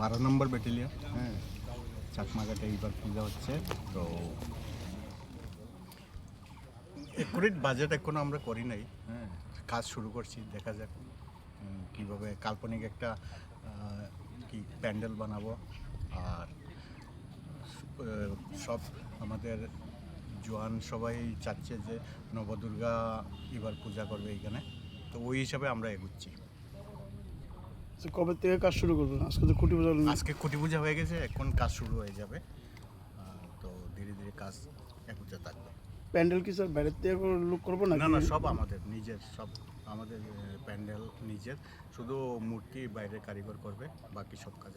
বারো নম্বর ব্যাটালিয়ন হ্যাঁ। চাকমাঘাটে এইবার পূজা হচ্ছে তো একুরেট বাজেট এখনও আমরা করি নাই। হ্যাঁ। কাজ শুরু করছি দেখা যাক কীভাবে কাল্পনিক একটা কি প্যান্ডেল বানাবো। আর সব আমাদের জোয়ান সবাই চাচ্ছে যে নবদুর্গা এবার পূজা করবে এখানে। তো ওই হিসাবে আমরা এগুচ্ছি। কবে থেকে কাজ শুরু করবেন? আজকে তো খুঁটি পূজা আজকে খুঁটি পূজা হয়ে গেছে এখন কাজ শুরু হয়ে যাবে। তো ধীরে ধীরে কাজ এগুতে থাকবে। প্যান্ডেল কি স্যার বাইরের থেকে লোক করব না না না সব আমাদের নিজের সব আমাদের প্যান্ডেল নিজের। শুধু মূর্তি বাইরে কারিগর করবে বাকি সব কাজ